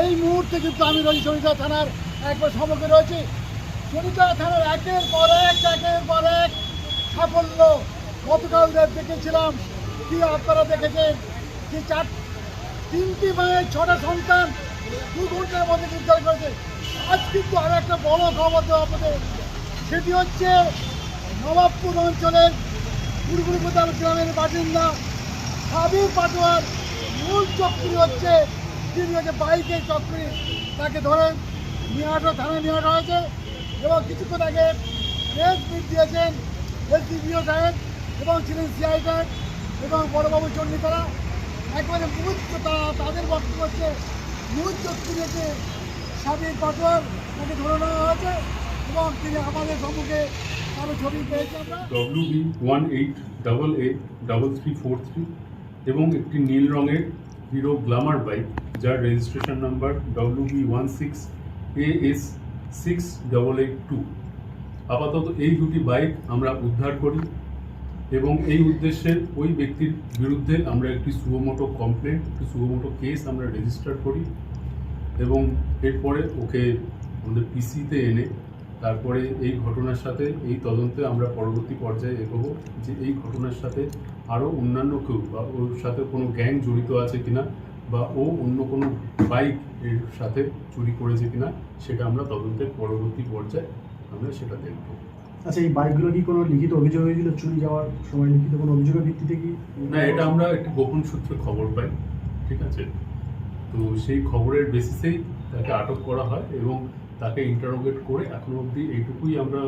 এই মুহূর্তে কিন্তু আমি রয়েছি সরিষা থানার একবার সম্মুখে রয়েছি। সরিষা থানার একের পর এক, একের পর এক সাফল্য। গতকাল দেখেছিলাম, কি আপনারা দেখেছেন? যে চার, তিনটি মায়ের ছটা সন্তান দু ঘণ্টার মধ্যে উদ্ধার করেছে। আজ কিন্তু আরও একটা বড় খবর দেওয়া আপনাদের। সেটি হচ্ছে নবাবপুর অঞ্চলের কোদাল গ্রামের বাসিন্দা সাবির পাটোয়ার মূল চক্রী হচ্ছে। যিনি হচ্ছে বাইকের চক্রী। তাকে ধরে আসা থানায় নিয়ে আসা হয়েছে এবং কিছুক্ষণ আগে প্রেস মিট দিয়েছেন এসডিপিও সাহেব এবং ছিলেন সিআই সাহেব এবং বড়বাবু চণ্ডীতলা একবারে মূল তা- তাদের বক্তব্য হচ্ছে, মূল চক্রী হচ্ছে সাবির পাটোয়ার। তাকে ধরে নেওয়া হয়েছে এবং তিনি আমাদের সম্মুখে আরও ছবি পেয়েছি আমরা W B one eight double eight double three four three এবং একটি নীল রঙের হিরো গ্লামার বাইক, যার registration number W B one six A S six double eight two আপাতত এই দুটি বাইক আমরা উদ্ধার করি এবং এই উদ্দেশ্যে ওই ব্যক্তির বিরুদ্ধে আমরা একটি সুয়োমোটো কমপ্লেন একটি সুয়োমোটো কেস আমরা রেজিস্টার করি এবং এরপরে ওকে আমাদের পিসিতে এনে তারপরে এই ঘটনার সাথে, এই তদন্তে আমরা পরবর্তী পর্যায়ে এগোবো যে এই ঘটনার সাথে আরও অন্যান্য কেউ বা ওর সাথে কোনো গ্যাং জড়িত আছে কিনা বা ও অন্য কোনো বাইক এর সাথে চুরি করেছে কিনা সেটা আমরা তদন্তের পরবর্তী পর্যায়ে আমরা সেটা দেখব। আচ্ছা এই বাইকগুলো কি কোনো লিখিত অভিযোগ হয়েছিল? চুরি যাওয়ার সময় লিখিত কোনো অভিযোগের ভিত্তিতে কি? না এটা আমরা একটি গোপন সূত্রে খবর পাই ঠিক আছে? তো সেই খবরের বেসিসেই তাকে আটক করা হয় এবং তাকে ইন্টারোগেট করে এখনও অবধি এইটুকুই আমরা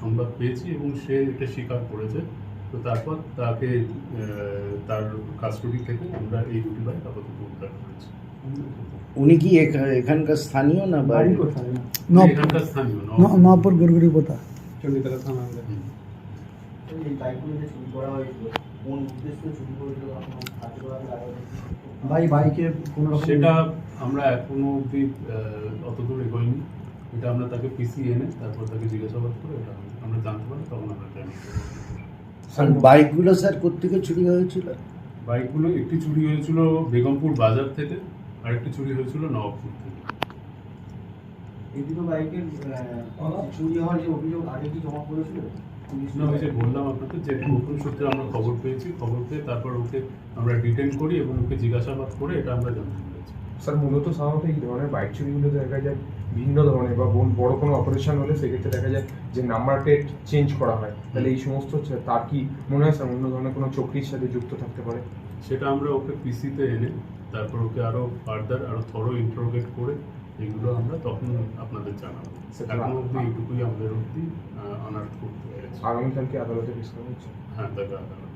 সংবাদ পেয়েছি এবং সে এটা স্বীকার করেছে। তো তারপর তাকে আহ, তার কাস্টডি থেকে আমরা এই দুটি বাইক আপাতত উদ্ধার করেছি। উনি কি এখা- এখানকার স্থানীয় না বাড়ি বাইরে কোথায় এখানকার স্থানীয় ন- নবাব। নবাবপুর গড়গুড়ি পোতা হুম। এই বাইকগুলো যে চুরি করা হয়েছিল কোন উদ্দেশ্যে চুরি করেছিল আপনার হাতে করা ভাই বাইকে কোনো রকম সেটা আমরা এখনও অবধি আহ, অত দূর এগোইনি এটা আমরা তাকে পিসি এনে তারপর তাকে জিজ্ঞাসাবাদ করে এটা আমরা জানতে পারি তখন আমরা আর বাইকগুলো স্যার কোথেকে চুরি হয়েছিল? বাইকগুলো একটি চুরি হয়েছিল বেগমপুর বাজার থেকে আরেকটি চুরি হয়েছিল নবাবপুর থেকে। এই দুটো বাইকের আহ, চুরি হওয়ার যে অভিযোগ আগে কি জমা যে বললাম আপনাকে যে গোপন সূত্রে আমরা খবর পেয়েছি খবর পেয়ে তারপর ওকে আমরা ডিটেন করি এবং ওকে জিজ্ঞাসাবাদ করে এটা আমরা জানতে পেরেছি। স্যার মূলত সাধারণত এই ধরনের বাইক চুরিগুলো দেখা যায়। ভিন্ন ধরনের বা বন- বড় কোনো অপারেশন হলে সেক্ষেত্রে দেখা যায় যে নাম্বার প্লেট চেঞ্জ করা হয়। তাহলে এই সমস্ত হচ্ছে- তার কি মনে হয় স্যার অন্য ধরনের কোনো চক্রির সাথে যুক্ত থাকতে পারে? সেটা আমরা ওকে পিসিতে এনে তারপর ওকে আরও ফার্দার আরও থরো ইন্টারোগেট করে এগুলো আমরা তখন আপনাদের জানাব। সেটা- এখন অবধি এইটুকুই আমাদের অবধি আনার্থ করতে পেরেছি। আগামীকালকে আদালতে পেশ করা হচ্ছে? হ্যাঁ তাকে আদালত।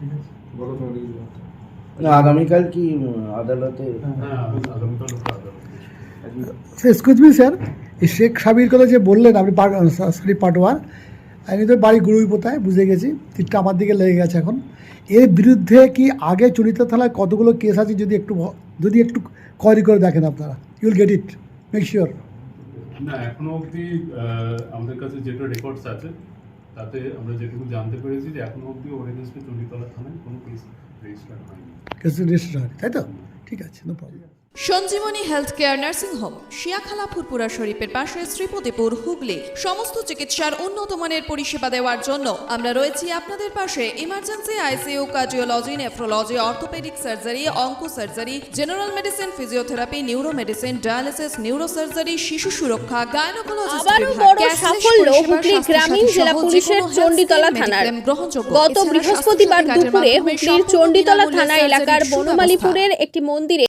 ঠিক আছে। বলো তোমাদের না আগামীকাল কি আদালতে? হ্যাঁ আগামীকাল এক্সকিউজ মি স্যার এই শেখ সাবির কথা যে বললেন আপনি সরি পাটোয়ার আমি তো বাড়ি গুরুই পোতায় বুঝে গেছি। তীরটা আমার দিকে লেগে গেছে এখন। এর বিরুদ্ধে কি আগে চলিত থানায় কতগুলো কেস আছে যদি একটু যদি একটু কোয়ারি করে দেখেন আপনারা? You'll get it make sure না এখনও অবধি আমাদের কাছে যেটা রেকর্ডস আছে তাতে আমরা যেটুকু জানতে পেরেছি যে এখনও অবধি ওর এগেনস্টে চণ্ডীতলা থানায় কোনো কেস রেজিস্টার হয়নি। কেস রেজিস্টার হয় তাই তো? ঠিক আছে no problem Sanjeevani health care nursing home Siakhala Furfura শরীফের পাশে শ্রীপতিপুর হুগলি। সমস্ত চিকিৎসার উন্নত মানের পরিষেবা দেওয়ার জন্য আমরা রয়েছি আপনাদের পাশে। Emergency ICU cardiology nephrology orthopaedic surgery onco surgery general medicine physiotherapy neuro medicine dialysis neuro surgery শিশু সুরক্ষা গায়নোকোলজি আবারও বড় সাফল্য হুগলি গ্রামীণ জেলা পুলিশের চণ্ডীতলা থানার গত বৃহস্পতিবার দুপুরে হুগলির চণ্ডীতলা থানা এলাকার বনমালীপুরের একটি মন্দিরে